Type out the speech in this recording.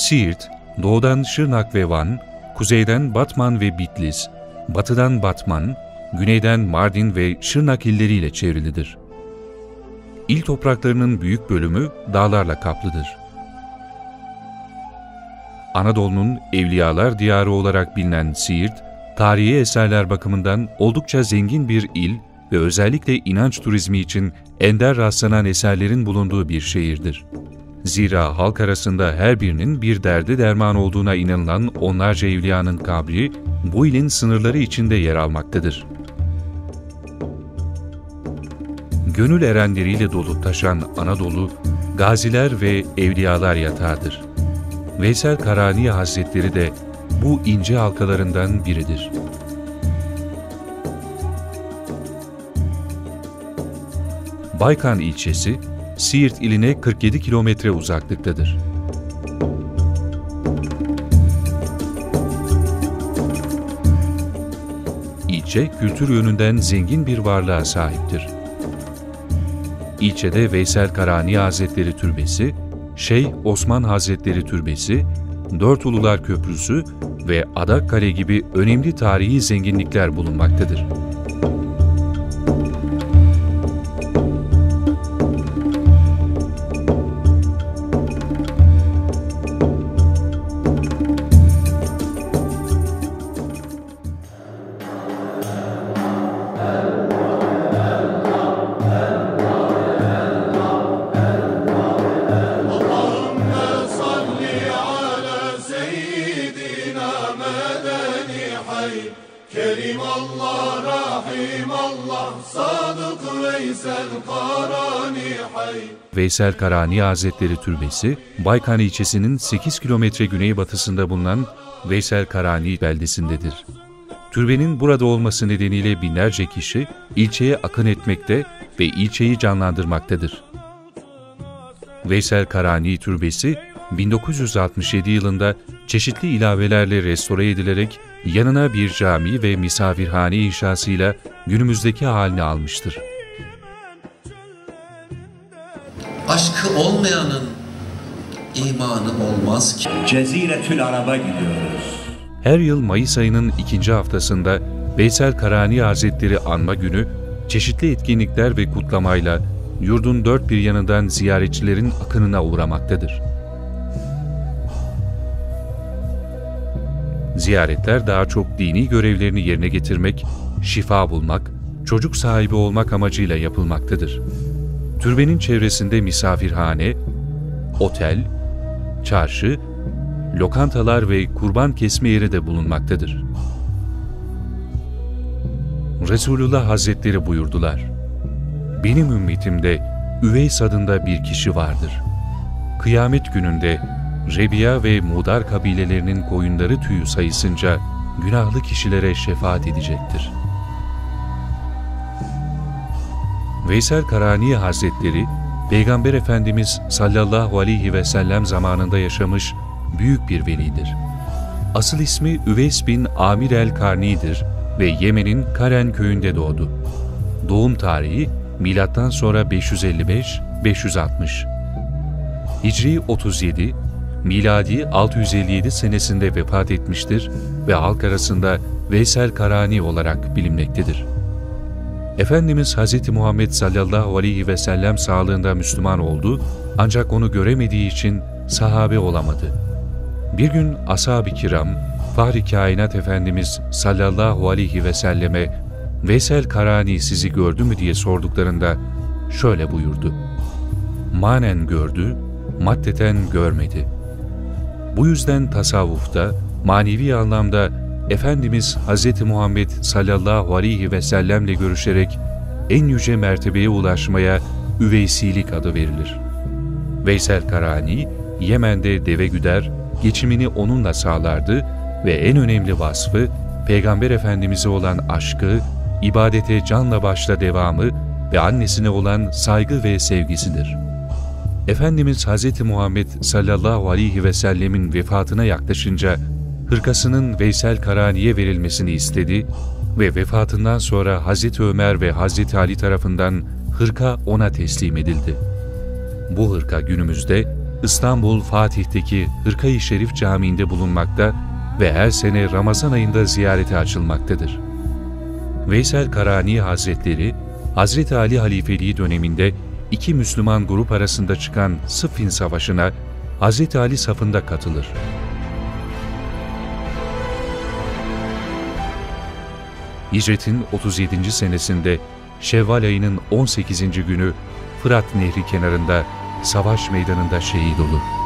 Siirt, doğudan Şırnak ve Van, kuzeyden Batman ve Bitlis, batıdan Batman, güneyden Mardin ve Şırnak illeriyle çevrilidir. İl topraklarının büyük bölümü dağlarla kaplıdır. Anadolu'nun evliyalar diyarı olarak bilinen Siirt, tarihi eserler bakımından oldukça zengin bir il ve özellikle inanç turizmi için ender rastlanan eserlerin bulunduğu bir şehirdir. Zira halk arasında her birinin bir derdi derman olduğuna inanılan onlarca evliyanın kabri bu ilin sınırları içinde yer almaktadır. Gönül erenleriyle dolu taşan Anadolu, gaziler ve evliyalar yatağıdır. Veysel Karani Hazretleri de bu ince halkalarından biridir. Baykan ilçesi, Siirt iline 47 kilometre uzaklıktadır. İlçe, kültür yönünden zengin bir varlığa sahiptir. İlçede Veysel Karani Hazretleri Türbesi, Şeyh Osman Hazretleri Türbesi, Dört Ulular Köprüsü ve Adakkale gibi önemli tarihi zenginlikler bulunmaktadır. Veysel Karani Hazretleri Türbesi, Baykan ilçesinin 8 kilometre güneybatısında bulunan Veysel Karani beldesindedir. Türbenin burada olması nedeniyle binlerce kişi ilçeye akın etmekte ve ilçeyi canlandırmaktadır. Veysel Karani Türbesi, 1967 yılında çeşitli ilavelerle restore edilerek yanına bir cami ve misafirhane inşasıyla günümüzdeki halini almıştır. Aşkı olmayanın imanı olmaz ki. Ceziretül Arab'a gidiyoruz. Her yıl Mayıs ayının ikinci haftasında Veysel Karani Hazretleri Anma Günü, çeşitli etkinlikler ve kutlamayla yurdun dört bir yanından ziyaretçilerin akınına uğramaktadır. Ziyaretler daha çok dini görevlerini yerine getirmek, şifa bulmak, çocuk sahibi olmak amacıyla yapılmaktadır. Türbenin çevresinde misafirhane, otel, çarşı, lokantalar ve kurban kesme yeri de bulunmaktadır. Resulullah Hazretleri buyurdular, Benim ümmetimde Üveys adında bir kişi vardır. Kıyamet gününde Rebiya ve Mudar kabilelerinin koyunları tüyü sayısınca günahlı kişilere şefaat edecektir.'' Veysel Karani Hazretleri, Peygamber Efendimiz sallallahu aleyhi ve sellem zamanında yaşamış büyük bir velidir. Asıl ismi Üveys bin Amir el-Karni'dir ve Yemen'in Karen köyünde doğdu. Doğum tarihi milattan sonra 555-560. Hicri 37, miladi 657 senesinde vefat etmiştir ve halk arasında Veysel Karani olarak bilinmektedir. Efendimiz Hz. Muhammed sallallahu aleyhi ve sellem sağlığında Müslüman oldu ancak onu göremediği için sahabe olamadı. Bir gün ashab-ı kiram, Fahri Kainat Efendimiz sallallahu aleyhi ve selleme Veysel Karani sizi gördü mü diye sorduklarında şöyle buyurdu. Manen gördü, maddeten görmedi. Bu yüzden tasavvufta, manevi anlamda Efendimiz Hz. Muhammed sallallahu aleyhi ve sellemle görüşerek en yüce mertebeye ulaşmaya üveysilik adı verilir. Veysel Karani, Yemen'de deve güder, geçimini onunla sağlardı ve en önemli vasfı Peygamber Efendimiz'e olan aşkı, ibadete canla başla devamı ve annesine olan saygı ve sevgisidir. Efendimiz Hz. Muhammed sallallahu aleyhi ve sellemin vefatına yaklaşınca hırkasının Veysel Karani'ye verilmesini istedi ve vefatından sonra Hazreti Ömer ve Hazreti Ali tarafından hırka ona teslim edildi. Bu hırka günümüzde İstanbul Fatih'teki Hırkayı Şerif Camii'nde bulunmakta ve her sene Ramazan ayında ziyarete açılmaktadır. Veysel Karani Hazretleri, Hazreti Ali halifeliği döneminde iki Müslüman grup arasında çıkan Sıffin Savaşı'na Hazreti Ali safında katılır. Hicretin 37. senesinde Şevval ayının 18. günü Fırat Nehri kenarında savaş meydanında şehit olur.